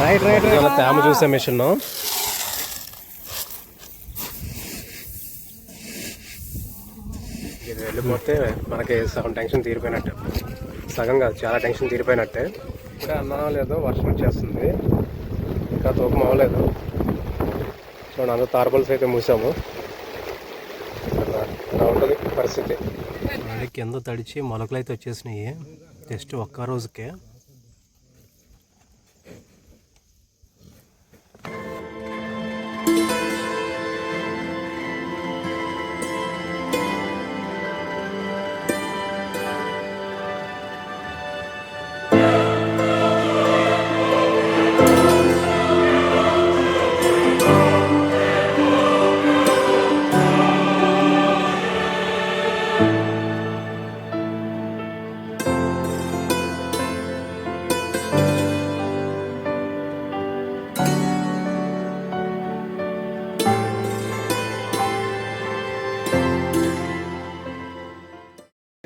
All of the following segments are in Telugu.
రైట్ రైట్ చాలా తేమ చూసే మిషన్. ఇది వెళ్ళిపోతే మనకి సగం టెన్షన్ తీరిపోయినట్టే. సగం కాదు చాలా టెన్షన్ తీరిపోయినట్టే. ఇప్పుడే అన్నం లేదు వర్షం వచ్చేస్తుంది. ఇంకా తూకం అవ్వలేదు చూడండి అందరూ తార్బల్స్ అయితే మూసాము. అలా ఉంటుంది పరిస్థితి. కింద తడిచి మొలకలు అయితే వచ్చేసినాయి. జస్ట్ ఒక్క రోజుకే.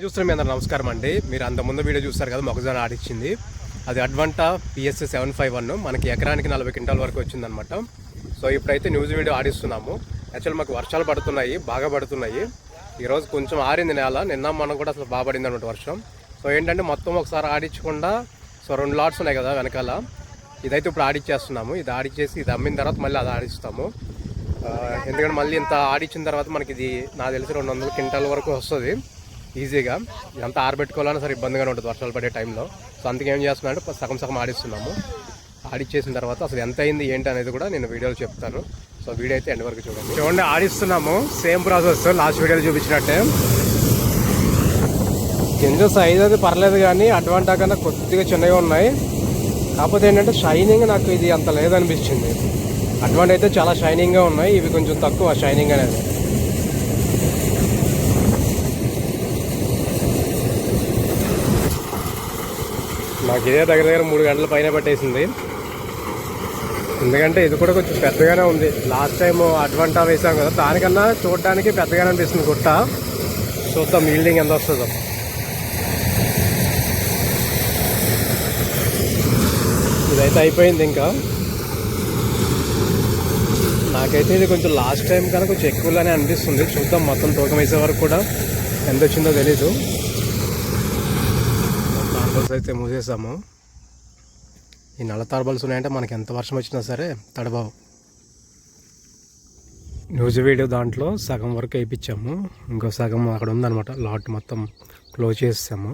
చూస్తున్న మీ అందరూ నమస్కారం అండి. మీరు అంత ముందు వీడియో చూస్తారు కదా మొక్కజొన్న ఆడిచ్చింది. అది Advanta PS seven five one మనకి ఎకరానికి నలభై క్వింటాల వరకు వచ్చిందనమాట. సో ఇప్పుడైతే న్యూస్ వీడియో ఆడిస్తున్నాము. యాక్చువల్ మాకు వర్షాలు పడుతున్నాయి బాగా పడుతున్నాయి. ఈరోజు కొంచెం ఆరింది నేల నిన్న మనం కూడా అసలు బాగా పడింది అనమాట వర్షం. సో ఏంటంటే మొత్తం ఒకసారి ఆడించకుండా సో రెండు లాట్స్ ఉన్నాయి కదా వెనకాల. ఇదైతే ఇప్పుడు ఆడిచ్చేస్తున్నాము. ఇది ఆడిచ్చేసి ఇది అమ్మిన తర్వాత మళ్ళీ అది ఆడిస్తాము. ఎందుకంటే మళ్ళీ ఇంత ఆడిచ్చిన తర్వాత మనకి ఇది నాకు తెలిసి రెండు వందల క్వింటాల వరకు వస్తుంది. ఈజీగా ఇదంతా ఆరబెట్టుకోవాలన్నా సరే ఇబ్బందిగానే ఉంటుంది వర్షాలు పడే టైంలో. సో అందుకే ఏం సగం సగం ఆడిస్తున్నాము. ఆడిచ్చేసిన తర్వాత అసలు ఎంత అయింది ఏంటి అనేది కూడా నేను వీడియోలో చెప్తాను. సో వీడియో అయితే ఎండ్ వరకు చూడండి. చూడండి ఆడిస్తున్నాము. సేమ్ ప్రాసెస్ లాస్ట్ వీడియోలో చూపించినట్టే. కింద సైజ్ అది పర్లేదు కానీ అడ్వాంటా కన్నా కొద్దిగా చిన్నగా ఉన్నాయి. కాకపోతే ఏంటంటే షైనింగ్ నాకు ఇది అంత లేదనిపించింది. అడ్వాంట్ అయితే చాలా షైనింగ్గా ఉన్నాయి. ఇవి కొంచెం తక్కువ షైనింగ్ అనేది. నాకు ఇదే దగ్గర దగ్గర మూడు గంటల పైన పట్టేసింది. ఎందుకంటే ఇది కూడా కొంచెం పెద్దగానే ఉంది. లాస్ట్ టైం అడ్వాంటా వేసాం కదా దానికన్నా చూడడానికి పెద్దగానే అనిపిస్తుంది గుట్ట. చూద్దాం ఈల్డింగ్ ఎంత వస్తుందో. ఇదైతే అయిపోయింది ఇంకా. నాకైతే ఇది కొంచెం లాస్ట్ టైం కన్నా కొంచెం ఎక్కువగానే అనిపిస్తుంది. చూద్దాం మొత్తం తూకం వేసే వరకు కూడా ఎంత వచ్చిందో తెలీదు. తార్బల్స్ అయితే మూసేసాము ఈ నల్ల తార్బల్స్ ఉన్నాయంటే మనకి ఎంత వర్షం వచ్చినా సరే తడబావు. న్యూస్ వీడియో దాంట్లో సగం వరకు వేయించాము. ఇంకో సగం అక్కడ ఉందన్నమాట. లాట్ మొత్తం క్లోజ్ చేసాము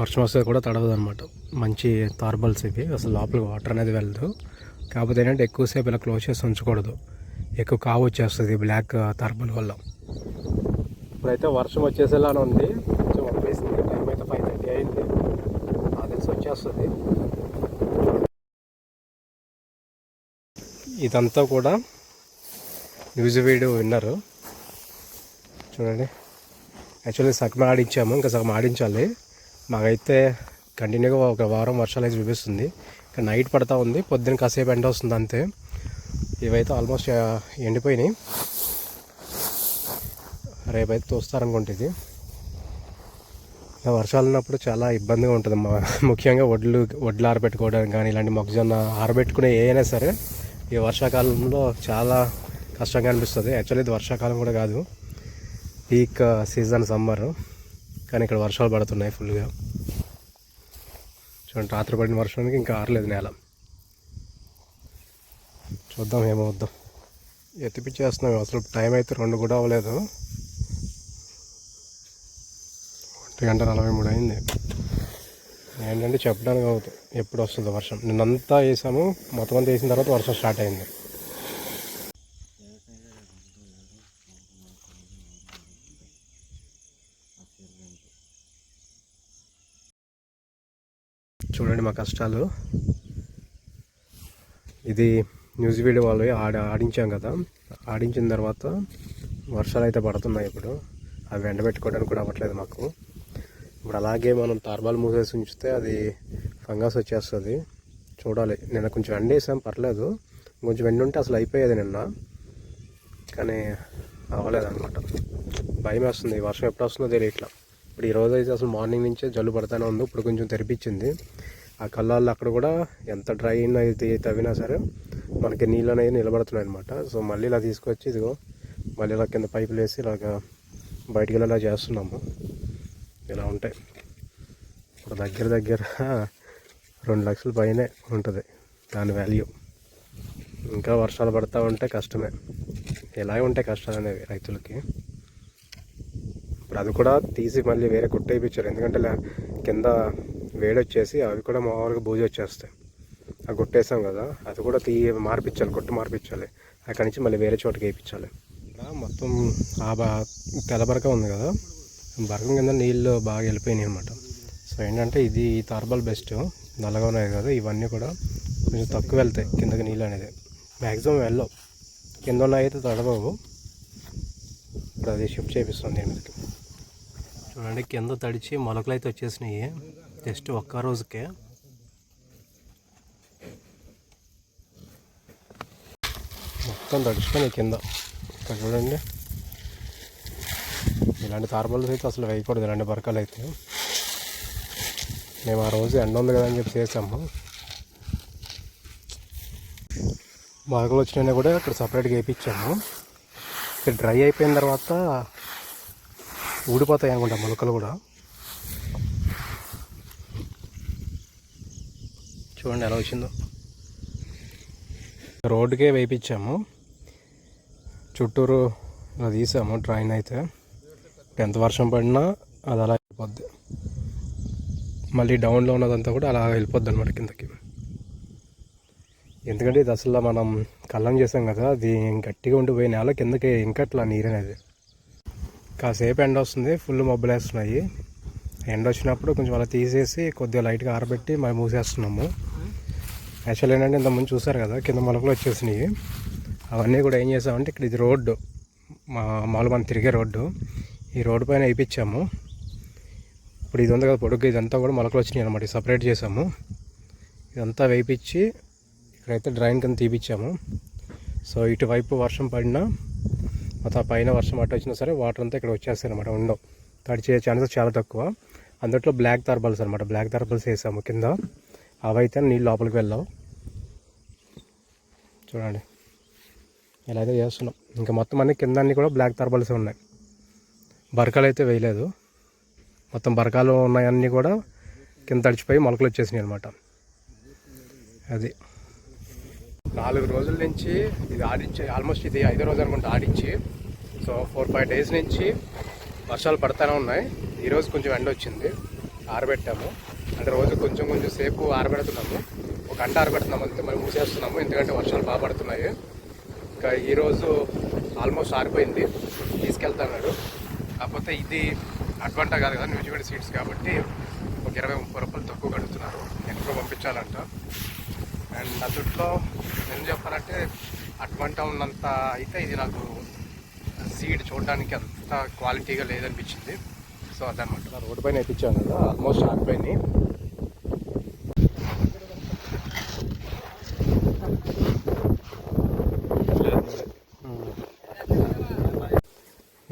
వర్షం వస్తే కూడా తడవదు అనమాట మంచి తార్బల్స్ ఇవి. అసలు లోపలికి వాటర్ అనేది వెళ్ళదు. కాకపోతే ఏంటంటే ఎక్కువసేపు ఇలా క్లోజ్ చేసి ఉంచకూడదు. ఎక్కువ కావు వచ్చేస్తుంది బ్లాక్ తార్బల్ వల్ల. ఇప్పుడైతే వర్షం వచ్చేసేలానే ఉంది కొంచెం పంపేసింది టైం అయితే ఫైవ్ థర్టీ అయింది వస్తుంది. ఇదంతా కూడా న్యూస్ వీడియో విన్నారు. చూడండి. యాక్చువల్లీ సగం ఆడించాము ఇంకా సగం ఆడించాలి. మాకైతే కంటిన్యూగా ఒక వారం వర్షాలు అయితే చూపిస్తుంది. ఇంకా నైట్ పడతా ఉంది పొద్దున్న కాసేపు ఎండ వస్తుంది అంతే. ఇవైతే ఆల్మోస్ట్ ఎండిపోయినాయి. రేపైతే తోస్తారనుకుంటే ఇది. ఇలా వర్షాలు ఉన్నప్పుడు చాలా ఇబ్బందిగా ఉంటుంది. మా ముఖ్యంగా వడ్లు వడ్లు ఆరబెట్టుకోవడానికి కానీ ఇలాంటి మొక్కజొన్న ఆరబెట్టుకునే ఏదైనా సరే ఈ వర్షాకాలంలో చాలా కష్టంగా అనిపిస్తుంది. యాక్చువల్లీ ఇది వర్షాకాలం కూడా కాదు. Peak season summer. కానీ ఇక్కడ వర్షాలు పడుతున్నాయి ఫుల్గా. చూడండి రాత్రి పడిన వర్షానికి ఇంకా ఆరలేదు నేల. చూద్దాం ఏమవుద్దాం. ఎత్తిపిచ్చేస్తున్నాం అసలు టైం అయితే రెండు కూడా అవ్వలేదు. గంట నలభై మూడు అయింది. ఏంటంటే చెప్పడానికి అవుతుంది ఎప్పుడు వస్తుందో వర్షం. నిన్నంతా వేసాము మొత్తం అంతా వేసిన తర్వాత వర్షం స్టార్ట్ అయింది. చూడండి మా కష్టాలు. ఇది న్యూస్ వీడియో వాళ్ళు ఆడ ఆడించాం కదా. ఆడించిన తర్వాత వర్షాలు అయితే పడుతున్నాయి ఇప్పుడు. అవి ఎండబెట్టుకోవడానికి కూడా అవ్వట్లేదు మాకు. ఇప్పుడు అలాగే మనం తార్బాల్ మూసేసి ఉంచితే అది ఫంగస్ వచ్చేస్తుంది. చూడాలి. నిన్న కొంచెం ఎండేసాం పర్లేదు. కొంచెం ఎండు ఉంటే అసలు అయిపోయేది నిన్న. కానీ అవ్వలేదన్నమాట. భయం వేస్తుంది. వర్షం ఎప్పుడు వస్తుందో తెలియట్లా. ఇప్పుడు ఈ రోజు అయితే అసలు మార్నింగ్ నుంచే జల్లు పడతానే ఉంది. ఇప్పుడు కొంచెం తెరిపించింది. ఆ కళ్ళాల్లో అక్కడ కూడా ఎంత డ్రై అయితే తవ్వినా సరే మనకి నీళ్ళు అనేది నిలబడుతున్నాయి అనమాట సో మళ్ళీ ఇలా తీసుకొచ్చి ఇదిగో మళ్ళీ ఇలా కింద పైపులు వేసి ఇలాగా బయటికి వెళ్ళేలా చేస్తున్నాము. ఇలా ఉంటాయి. ఇప్పుడు దగ్గర దగ్గర రెండు లక్షల పైనే ఉంటుంది దాని వాల్యూ ఇంకా వర్షాలు పడతా ఉంటే కష్టమే. ఇలాగే ఉంటాయి కష్టాలు అనేవి రైతులకి. ఇప్పుడు అది కూడా తీసి మళ్ళీ వేరే గుట్ట వేయించారు ఎందుకంటే కింద వేడి వచ్చేసి అవి కూడా మామూలుగా బూజు వచ్చేస్తాయి. ఆ గుట్టేసాం కదా అది కూడా తీ మార్పించాలి గుట్ట మార్పించాలి అక్కడి నుంచి మళ్ళీ వేరే చోటకి వేయించాలి మొత్తం ఆ బా తెల్లబరక ఉంది కదా. బరకం కింద నీళ్ళు బాగా వెళ్ళిపోయినాయి అనమాట సో ఏంటంటే ఇది ఈ తార్బాల్ బెస్ట్ నల్లగా ఉన్నాయి కదా ఇవన్నీ కూడా కొంచెం తక్కువ వెళ్తాయి కిందకి నీళ్ళు అనేది. మ్యాక్సిమం వెళ్ళవు. కింద ఉన్నాయి అయితే తడవవు. ఇప్పుడు అది షిఫ్ట్ చేపిస్తుంది దీని మీదకి. చూడండి కింద తడిచి మొలకలు అయితే వచ్చేసినాయి. జస్ట్ ఒక్క రోజుకే. మొత్తం తడిచిపోయినాయి కింద. ఇక్కడ చూడండి. ఇలాంటి తార్బల్స్ అయితే అసలు వేయకూడదు ఇలాంటి బరకాలు అయితే. మేము ఆ రోజు ఎండ ఉంది కదా అని చెప్పి చేసాము మొలకలు వచ్చినా కూడా ఇక్కడ సపరేట్గా వేయించాము. ఇక్కడ డ్రై అయిపోయిన తర్వాత ఊడిపోతాయి అనుకుంటా మొలకలు కూడా. చూడండి ఎలా వచ్చిందో. రోడ్డుకే వేయించాము. చుట్టూరు ఇలా తీసాము ట్రైన్ అయితే. ఎంత వర్షం పడినా అది అలా వెళ్ళిపోద్ది. మళ్ళీ డౌన్లో ఉన్నదంతా కూడా అలా వెళ్ళిపోద్ది అనమాట కిందకి. ఎందుకంటే ఇది అసలు మనం కళ్ళం చేసాం కదా అది గట్టిగా ఉండిపోయి నేల కిందకి ఇంకట్లా నీరు అనేది. కాసేపు ఎండ వస్తుంది ఫుల్ మబ్బులు వేస్తున్నాయి. ఎండ వచ్చినప్పుడు కొంచెం అలా తీసేసి కొద్దిగా లైట్గా ఆరబెట్టి మరి మూసేస్తున్నాము. యాక్చువల్ ఏంటంటే ఇంత ముందు చూసారు కదా కింద మొలకలు వచ్చేసినాయి. అవన్నీ కూడా ఏం చేసామంటే ఇక్కడ ఇది రోడ్డు మా మామూలు మనం తిరిగే రోడ్డు. ఈ రోడ్డు పైన వేయించాము. ఇప్పుడు ఇది ఉంది కదా పొడుగు ఇదంతా కూడా మొలకలు వచ్చినాయి అనమాట సపరేట్ చేసాము. ఇదంతా వేయించి ఇక్కడైతే డ్రైన్ కింద తీపిచ్చాము. సో ఇటువైపు వర్షం పడినా మొత్తం పైన వర్షం అట్ట వచ్చినా సరే వాటర్ అంతా ఇక్కడ వచ్చేస్తాయి అనమాట ఉండవు. తడిచే ఛాన్సెస్ చాలా తక్కువ. అందులో బ్లాక్ తార్బల్స్ అనమాట బ్లాక్ తార్బల్స్ వేసాము కింద. అవైతే నీళ్ళు లోపలికి వెళ్ళావు. చూడండి. ఇలా అయితే చేస్తున్నాం. ఇంకా మొత్తం అన్ని కింద అన్ని కూడా బ్లాక్ తార్బల్సే ఉన్నాయి. బరకాలు అయితే వేయలేదు. మొత్తం బరకాలు ఉన్నాయన్నీ కూడా కింద తడిచిపోయి మొలకలు వచ్చేసినాయి అనమాట అది. నాలుగు రోజుల నుంచి ఇది ఆడించి ఆల్మోస్ట్ ఇది ఐదో రోజు అనుకుంటా ఆడించి. సో ఫోర్ ఫైవ్ డేస్ నుంచి వర్షాలు పడతానే ఉన్నాయి. ఈరోజు కొంచెం ఎండ వచ్చింది. ఆరబెట్టాము. అంటే రోజు కొంచెం కొంచెం సేపు ఆరబెడుతున్నాము. ఒక గంట ఆరబెడుతున్నాము అంతే. మరి మూసేస్తున్నాము. ఎందుకంటే వర్షాలు బాగా పడుతున్నాయి. ఇంకా ఈరోజు ఆల్మోస్ట్ ఆరిపోయింది. తీసుకెళ్తున్నాడు. కాకపోతే ఇది అడ్వాంటా కాదు కదా న్యూజివెడ్ సీట్స్ కాబట్టి ఒక ఇరవై ముప్పై రూపాయలు తక్కువ కడుతున్నారు. ఎక్కువ పంపించాలంట. అండ్ అందుట్లో నేను చెప్పాలంటే అడ్వాంటా ఉన్నంత అయితే ఇది నాకు సీడ్ చూడడానికి అంత క్వాలిటీగా లేదనిపించింది. సో అదనమాట. రోడ్డు పైన ఎత్తించాను కదా ఆల్మోస్ట్ ఆగిపోయినాయి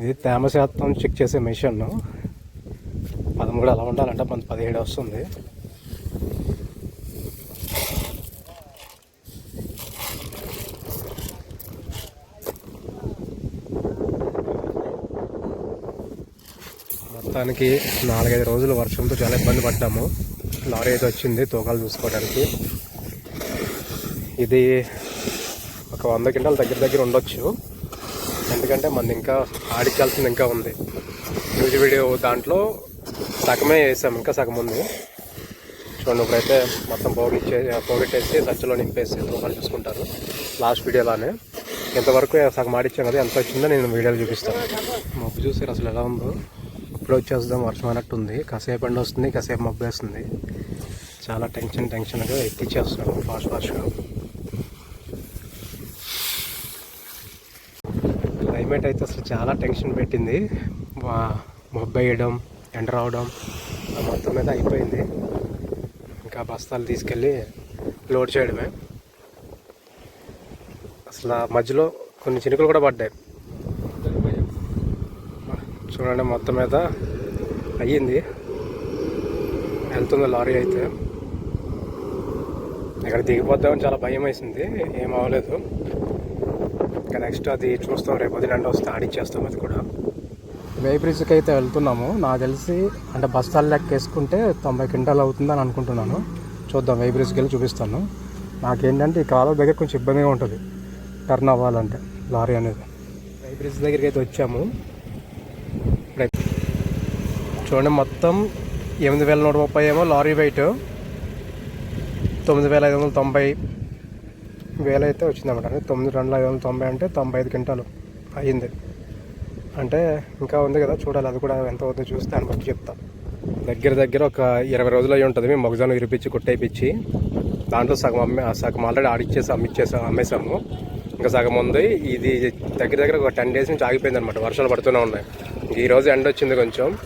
ఇది తేమ శాతం చెక్ చేసే మెషిన్. పదమూడు అలా ఉండాలంటే మన పదిహేడు వస్తుంది. మొత్తానికి నాలుగైదు రోజులు వర్షంతో చాలా ఇబ్బంది పడ్డాము. లారీ అయితే వచ్చింది తూకాలు చూసుకోవడానికి. ఇది ఒక వంద క్వింటాల దగ్గర దగ్గర ఉండొచ్చు. ఎందుకంటే మనది ఇంకా ఆడించాల్సింది ఇంకా ఉంది. న్యూస్ వీడియో దాంట్లో సగమే వేసాం ఇంకా సగం ఉంది. చూడండి ఇప్పుడైతే మొత్తం పోగిచ్చే పోగొట్టేసి సజ్జలో నింపేసి రూపాయలు చూసుకుంటారు. లాస్ట్ వీడియోలానే ఇంతవరకు సగం ఆడిచ్చాం కదా ఎంత వచ్చిందో నేను వీడియోలు చూపిస్తాను. మబ్బు చూసారు అసలు ఎలా ఉందో? ఇప్పుడు వచ్చేస్తాం వర్షం అన్నట్టు ఉంది. కాసేపు ఎండ వస్తుంది కాసేపు మబ్బు వేస్తుంది. చాలా టెన్షన్ టెన్షన్గా ఎక్కిచ్చేస్తున్నాము ఫాస్ట్ ఫాస్ట్గా క్లైమేట్ అయితే అసలు చాలా టెన్షన్ పెట్టింది. వా- మబ్బు వేయడం ఎండ రావడం ఆ మొత్తం మీద అయిపోయింది. ఇంకా బస్తాలు తీసుకెళ్ళి లోడ్ చేయడమే. అసలు ఆ మధ్యలో కొన్ని చినుకులు కూడా పడ్డాయి. చూడండి మొత్తం మీద అయ్యింది. వెళ్తుంది లారీ అయితే. ఇక్కడ దిగిపోద్దామని చాలా భయం వేసింది. ఏం అవ్వలేదు. ఇంకా నెక్స్ట్ అది చూస్తాం రేపు వదిలండి అంటే వస్తే ఆడిచ్చేస్తాం అది కూడా. వేపరీస్కి అయితే వెళ్తున్నాము. నాకు తెలిసి అంటే బస్తాలు లెక్క వేసుకుంటే తొంభై క్వింటాలు అవుతుందని అనుకుంటున్నాను. చూద్దాం వేపరీస్కి వెళ్ళి చూపిస్తాను. నాకేంటంటే ఈ కాలువ దగ్గర కొంచెం ఇబ్బందిగా ఉంటుంది. టర్న్ అవ్వాలంటే లారీ అనేది. వేబ్రిడ్జ్ దగ్గరికి అయితే వచ్చాము. చూడండి మొత్తం ఎనిమిది వేల నూట ముప్పై ఏమో లారీ వెయిట్. తొమ్మిది వేల ఐదు వందల తొంభై వేలు అయితే వచ్చిందన్నమాట. అంటే తొమ్మిది రెండు ఐదు వందల తొంభై అంటే తొంభై ఐదు క్వింటాలు అయ్యింది. అంటే ఇంకా ఉంది కదా చూడాలి. అది కూడా ఎంత అవుతుందో చూస్తే దాన్ని బట్టి చెప్తా. దగ్గర దగ్గర ఒక ఇరవై రోజులు అయి ఉంటుంది. మేము మొగజాను విరిపించి కుట్టేపించి దాంట్లో సగం అమ్మే సగం ఆల్రెడీ ఆడిచ్చేసి అమ్మిచ్చేసాం అమ్మేసాము ఇంకా సగం ఉంది. ఇది దగ్గర దగ్గర ఒక టెన్ డేస్ నుంచి ఆగిపోయింది అనమాట వర్షాలు పడుతూనే ఉన్నాయి. ఈరోజు ఎండ వచ్చింది కొంచెం.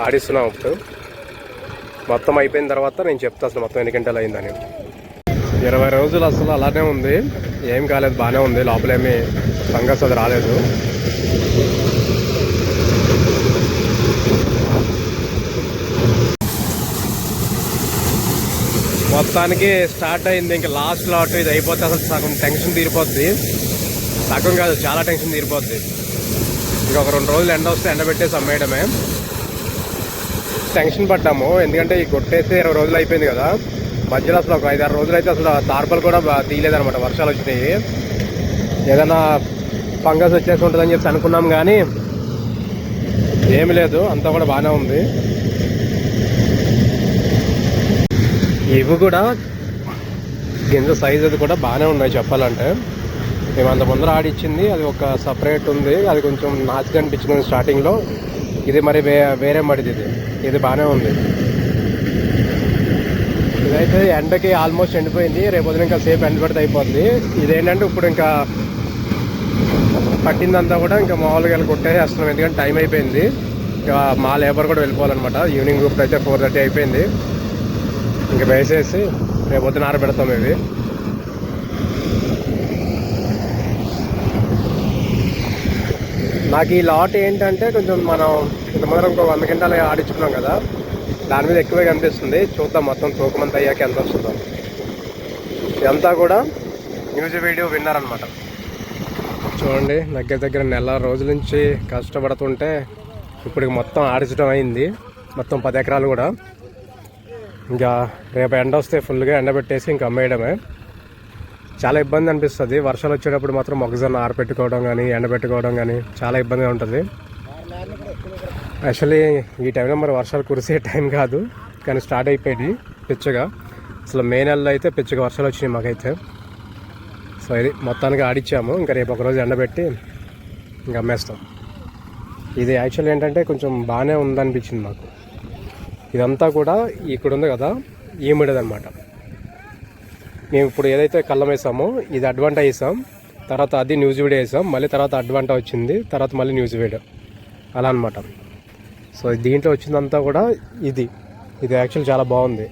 ఆడిస్తున్నాం ఇప్పుడు. మొత్తం అయిపోయిన తర్వాత నేను చెప్తా అసలు మొత్తం ఎన్ని గంటలు అయిందని. ఇరవై రోజులు అసలు అలానే ఉంది. ఏం కాలేదు బాగానే ఉంది. లోపలేమీ ఫంగస్ అది రాలేదు. మొత్తానికి స్టార్ట్ అయింది. ఇంకా లాస్ట్ లాట్ ఇది అయిపోతే అసలు సగం టెన్షన్ తీరిపోద్ది. సగం కాదు చాలా టెన్షన్ తీరిపోద్ది. ఇంకా ఒక రెండు రోజులు ఎండ వస్తే ఎండ పెట్టేసి అమ్మేయడమే. టెన్షన్ పడ్డాము. ఎందుకంటే ఈ కొట్టేస్తే ఇరవై రోజులు అయిపోయింది కదా. మధ్యలో అసలు ఒక ఐదారు రోజులు అయితే అసలు తార్పలు కూడా తీయలేదనమాట వర్షాలు వచ్చినాయి ఏదైనా ఫంగస్ వచ్చేసి ఉంటుందని చెప్పి అనుకున్నాం కానీ ఏమి లేదు. అంతా కూడా బాగానే ఉంది. ఇవి కూడా గింజ సైజ్ అది కూడా బాగానే ఉన్నాయి చెప్పాలంటే. మేము అంత ముందర ఆడిచ్చింది అది ఒక సపరేట్ ఉంది. అది కొంచెం నాచుగా అనిపించింది స్టార్టింగ్లో ఇది మరి వే వేరే మడిది ఇది. ఇది బాగానే ఉంది. ఇదైతే ఎండకి ఆల్మోస్ట్ ఎండిపోయింది. రేపు పొద్దున ఇంకా సేపు ఎండ పెడితే అయిపోతుంది ఇదేంటంటే ఇప్పుడు ఇంకా పట్టిందంతా కూడా ఇంకా మామూలుగా వెళ్ళి కొట్టేసేస్తున్నాం. ఎందుకంటే టైం అయిపోయింది. ఇంకా మా లేబర్ కూడా వెళ్ళిపోవాలన్నమాట. ఈవినింగ్ ఇప్పుడు అయితే ఫోర్ థర్టీ అయిపోయింది. ఇంకా వేసేసి రేపు పొద్దున ఆరబెడతాం ఇవి. నాకు ఈ లాట్ ఏంటంటే కొంచెం మనం ఇంత ముందర ఇంకో వంద గంటలు ఆడించుకున్నాం కదా. దాని మీద ఎక్కువే కనిపిస్తుంది. చూద్దాం మొత్తం తూకమంత అయ్యాక ఎంత వస్తుందో. ఇదంతా కూడా న్యూస్ వీడియో విన్నర్ అనమాట చూడండి దగ్గర దగ్గర నెల రోజుల నుంచి కష్టపడుతుంటే ఇప్పుడు మొత్తం ఆడించడం అయింది. మొత్తం పది ఎకరాలు కూడా. ఇంకా రేపు ఎండ వస్తే ఫుల్గా ఎండబెట్టేసి ఇంకా అమ్మేయడమే. చాలా ఇబ్బంది అనిపిస్తుంది. వర్షాలు వచ్చేటప్పుడు మాత్రం మొక్కజొన్న ఆరపెట్టుకోవడం కానీ ఎండబెట్టుకోవడం కానీ చాలా ఇబ్బందిగా ఉంటుంది. యాక్చువల్లీ ఈ టైంలో మరి వర్షాలు కురిసే టైం కాదు కానీ స్టార్ట్ అయిపోయింది పిచ్చగా. అసలు మే నెలలో అయితే పిచ్చగా వర్షాలు వచ్చినాయి మాకైతే. సో ఇది మొత్తానికి ఆడిచ్చాము. ఇంకా రేపు ఒకరోజు ఎండబెట్టి ఇంకా అమ్మేస్తాం. ఇది యాక్చువల్ ఏంటంటే కొంచెం బాగానే ఉందనిపించింది మాకు. ఇదంతా కూడా ఇక్కడ ఉంది కదా ఈమిడదనమాట. మేము ఇప్పుడు ఏదైతే కళ్ళం వేసామో ఇది అడ్వాంట వేసాం. తర్వాత అది న్యూస్ వీడియో వేసాం. మళ్ళీ తర్వాత అడ్వాంట వచ్చింది. తర్వాత మళ్ళీ న్యూస్ వీడియో. అలా అనమాట సో దీంట్లో వచ్చిందంతా కూడా ఇది. ఇది యాక్చువల్ చాలా బాగుంది.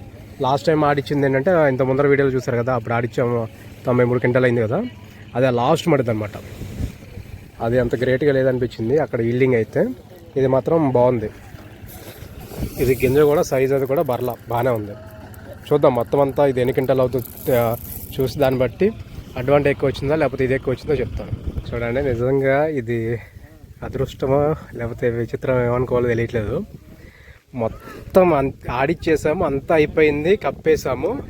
లాస్ట్ టైం ఆడిచ్చింది ఏంటంటే ఇంత ముందర వీడియోలు చూసారు కదా అప్పుడు ఆడిచ్చాము తొంభై మూడు క్వింటల్ అయింది కదా. అది లాస్ట్ మడిది అనమాట అది అంత గ్రేట్గా లేదనిపించింది అక్కడ ఈల్డింగ్ అయితే. ఇది మాత్రం బాగుంది. ఇది గింజ కూడా సైజ్ అది కూడా బర్లా బాగానే ఉంది. చూద్దాం మొత్తం అంతా ఇది ఎన్ని క్వింటల్ అవుతుంది చూసి దాన్ని బట్టి అడ్వాంటేజ్ ఎక్కువ వచ్చిందా లేకపోతే ఇది ఎక్కువ వచ్చిందో చెప్తాను. చూడండి నిజంగా ఇది అదృష్టమో లేకపోతే విచిత్రం ఏమనుకోవాలో తెలియట్లేదు. మొత్తం అం ఆడిచ్చేసాము అంతా అయిపోయింది కప్పేసాము.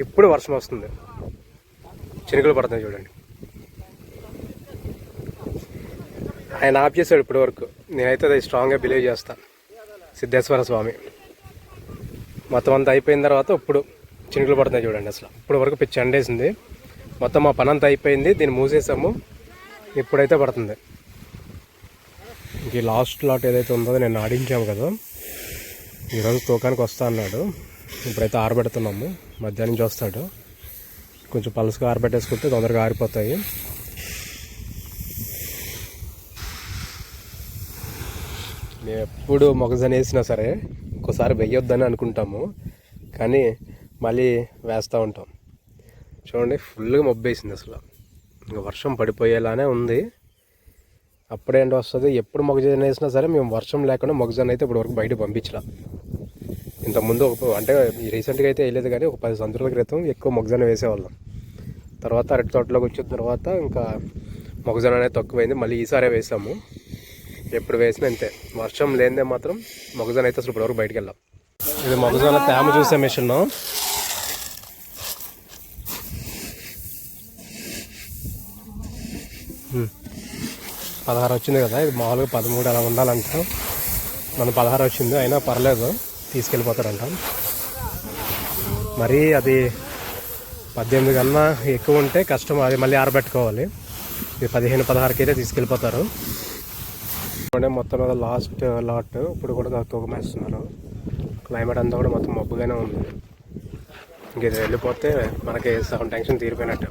ఇప్పుడు వర్షం వస్తుంది. చినుకులు పడుతుంది చూడండి. ఆయన ఆఫ్ చేశాడు ఇప్పటి వరకు. నేనైతే అది స్ట్రాంగ్గా బిలీవ్ చేస్తాను సిద్ధేశ్వర స్వామి. మొత్తం అంతా అయిపోయిన తర్వాత ఇప్పుడు చినుకులు పడుతున్నాయి చూడండి అసలు. ఇప్పుడు వరకు పిచ్చి అండేసింది మొత్తం మా పని అంతా అయిపోయింది దీన్ని మూసేసాము. ఇప్పుడైతే పడుతుంది. ఇంక లాస్ట్ లాట్ ఏదైతే ఉందో నేను ఆడించాము కదా. ఈరోజు తూకానికి వస్తా అన్నాడు. ఇప్పుడైతే ఆరబెడుతున్నాము. మధ్యాహ్నం నుంచి వస్తాడు. కొంచెం పలుసుగా ఆరబెట్టేసుకుంటే తొందరగా ఆరిపోతాయి. మేము ఎప్పుడు మొగజనేసినా వేసినా సరే ఒక్కోసారి వెయ్యొద్దని అనుకుంటాము. కానీ మళ్ళీ వేస్తూ ఉంటాం. చూడండి ఫుల్గా మబ్బేసింది అసలు. ఇంకా వర్షం పడిపోయేలానే ఉంది. అప్పుడే ఎండ వస్తుంది. ఎప్పుడు మొగజొన్న వేసినా సరే మేము వర్షం లేకుండా మొక్కజొన్న అయితే ఇప్పుడు వరకు బయట పంపించలా. ఇంతకుముందు ఒక అంటే రీసెంట్గా అయితే వేయలేదు కానీ ఒక పది సంవత్సరాల క్రితం ఎక్కువ మొగజొన్న వేసేవాళ్ళం. తర్వాత అరటి తోటలోకి వచ్చిన తర్వాత ఇంకా మొగజొన్న అనేది తక్కువైంది. మళ్ళీ ఈసారే వేసాము. ఎప్పుడు వేసినా అంతే వర్షం లేనిదే మాత్రం మొగజొన్న అయితే అసలు ఇప్పటివరకు బయటికి వెళ్ళాం ఇది మొగజొన్న తేమ చూసే మిషన్. పదహారు వచ్చింది కదా ఇది మామూలుగా పదమూడు అలా ఉండాలంట. మన పదహారు వచ్చింది అయినా పర్లేదు తీసుకెళ్ళిపోతారంట మరి అది పద్దెనిమిది కన్నా ఎక్కువ ఉంటే కష్టం అది మళ్ళీ ఆరబెట్టుకోవాలి. ఇది పదిహేను పదహారుకి అయితే తీసుకెళ్ళిపోతారు మొత్తం మీద లాస్ట్ లాట్ ఇప్పుడు కూడా తూకమేస్తున్నారు. క్లైమేట్ అంతా కూడా మొత్తం మబ్బుగానే ఉంది. ఇంక ఇది వెళ్ళిపోతే మనకి సగం టెన్షన్ తీరిపోయినట్టే.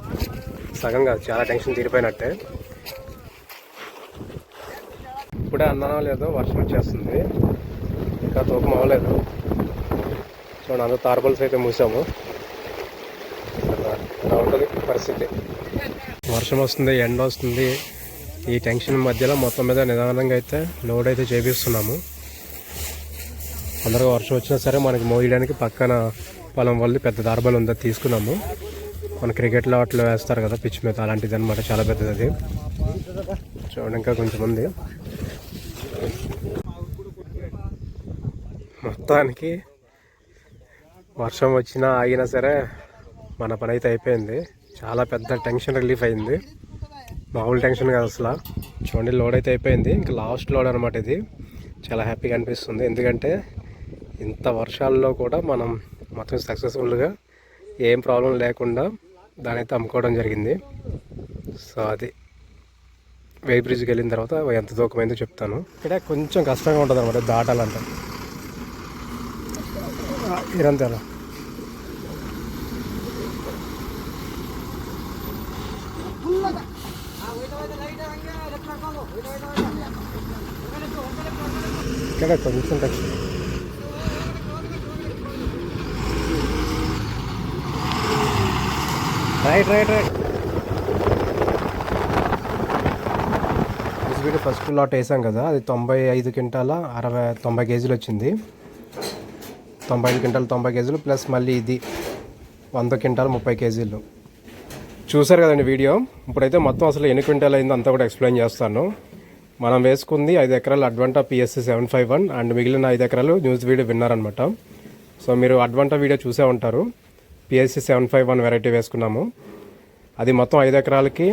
సగం కాదు చాలా టెన్షన్ తీరిపోయినట్టే. ఇప్పుడే అన్నానో లేదో వర్షం వచ్చేస్తుంది. ఇంకా తూకం అవ్వలేదు చూడండి అందరూ తార్బల్స్ అయితే మూసాము. అలా ఉంటుంది పరిస్థితి. వర్షం వస్తుంది ఎండ వస్తుంది. ఈ టెన్షన్ మధ్యలో మొత్తం మీద నిదానంగా అయితే లోడ్ అయితే చేపిస్తున్నాము. అందరూ వర్షం వచ్చినా సరే మనకి మోయడానికి పక్కన పొలం వల్ల పెద్ద దార్బల్ ఉందా తీసుకున్నాము. మన క్రికెట్లో అట్లా వేస్తారు కదా పిచ్ మీద. అలాంటిది అనమాట చాలా పెద్దది అది. చూడండి ఇంకా కొంచెం ఉంది. మొత్తానికి వర్షం వచ్చినా ఆగినా సరే మన పని అయితే అయిపోయింది. చాలా పెద్ద టెన్షన్ రిలీఫ్ అయింది. మామూలు టెన్షన్ కాదు అసలు. చూడండి లోడ్ అయితే అయిపోయింది. ఇంకా లాస్ట్ లోడ్ అనమాట ఇది. చాలా హ్యాపీగా అనిపిస్తుంది. ఎందుకంటే ఇంత వర్షాల్లో కూడా మనం మొత్తం సక్సెస్ఫుల్గా ఏం ప్రాబ్లం లేకుండా దాని అయితే అమ్ముకోవడం జరిగింది. సో అది. వే బ్రిడ్జ్కి వెళ్ళిన తర్వాత ఎంత దూకమైందో చెప్తాను. ఇక్కడ కొంచెం కష్టంగా ఉంటుంది అనమాట దాటాలంటే. ఇరంతేనా ఇక్కడ కొంచెం కష్టం right right right. First lot వేసాం కదా. అది తొంభై ఐదు క్వింటాల? అరవై తొంభై కేజీలు వచ్చింది. తొంభై ఐదు క్వింటాలు తొంభై కేజీలు ప్లస్ మళ్ళీ ఇది వంద క్వింటాలు ముప్పై కేజీలు. చూసారు కదండి వీడియో? ఇప్పుడైతే మొత్తం అసలు ఎన్ని క్వింటాలు అయిందో అంతా కూడా ఎక్స్ప్లెయిన్ చేస్తాను. మనం వేసుకుంది ఐదు ఎకరాలు Advanta PSC seven five one and మిగిలిన ఐదు ఎకరాలు న్యూస్ వీడియో విన్నారనమాట సో మీరు అడ్వాంటా వీడియో చూసే ఉంటారు. PSC seven five one variety వేసుకున్నాము. అది మొత్తం ఐదు ఎకరాలకి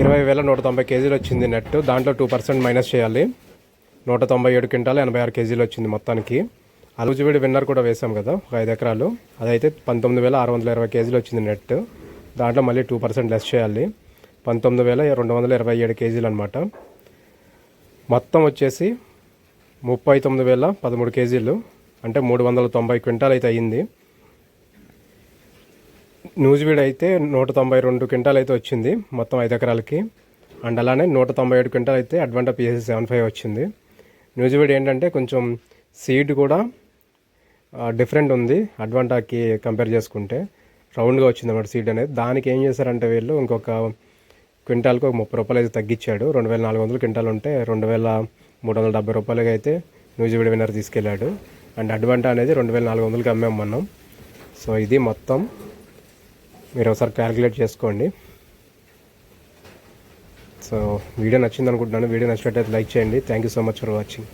ఇరవై వేల నూట తొంభై కేజీలు వచ్చింది నెట్. దాంట్లో టూ పర్సెంట్ మైనస్ చేయాలి. నూట తొంభై ఏడు క్వింటాలు ఎనభై ఆరు కేజీలు వచ్చింది మొత్తానికి. అలుజువిడి విన్నర్ కూడా వేసాం కదా ఒక ఐదు ఎకరాలు. అదైతే పంతొమ్మిది వేల ఆరు వందల ఇరవై కేజీలు వచ్చింది నెట్. దాంట్లో మళ్ళీ టూ పర్సెంట్ లెస్ చేయాలి. పంతొమ్మిది వేల రెండు వందల ఇరవై ఏడు కేజీలు అనమాట మొత్తం వచ్చేసి ముప్పై తొమ్మిది వేల పదమూడు కేజీలు. అంటే మూడు వందల తొంభై క్వింటాల్ అయితే అయ్యింది. న్యూజివీడ్ అయితే నూట తొంభై రెండు క్వింటాల్ అయితే వచ్చింది మొత్తం ఐదు ఎకరాలకి. అండ్ అలానే నూట తొంభై ఏడు క్వింటాల్ అయితే అడ్వాంటా పిఎస్సి సెవెన్ ఫైవ్ వచ్చింది. న్యూజివీడ్ ఏంటంటే కొంచెం సీడ్ కూడా డిఫరెంట్ ఉంది. అడ్వాంటాకి కంపేర్ చేసుకుంటే రౌండ్గా వచ్చింది అన్నమాట సీడ్ అనేది. దానికి ఏం చేశారంటే వీళ్ళు ఇంకొక క్వింటాల్కి ఒక ముప్పై రూపాయలు అయితే తగ్గించాడు. రెండు వేల నాలుగు వందలు క్వింటాల్ ఉంటే రెండు వేల మూడు వందల డెబ్బై రూపాయలకి అయితే న్యూజివీడ్ విన్నర్ తీసుకెళ్ళాడు. అండ్ అడ్వాంటా అనేది రెండు వేల నాలుగు వందలకి అమ్మాం మనం. సో ఇది మొత్తం మీరు ఒకసారి క్యాలిక్యులేట్ చేసుకోండి. సో వీడియో నచ్చింది అనుకుంటున్నాను. వీడియో నచ్చినట్టయితే లైక్ చేయండి. Thank you so much for watching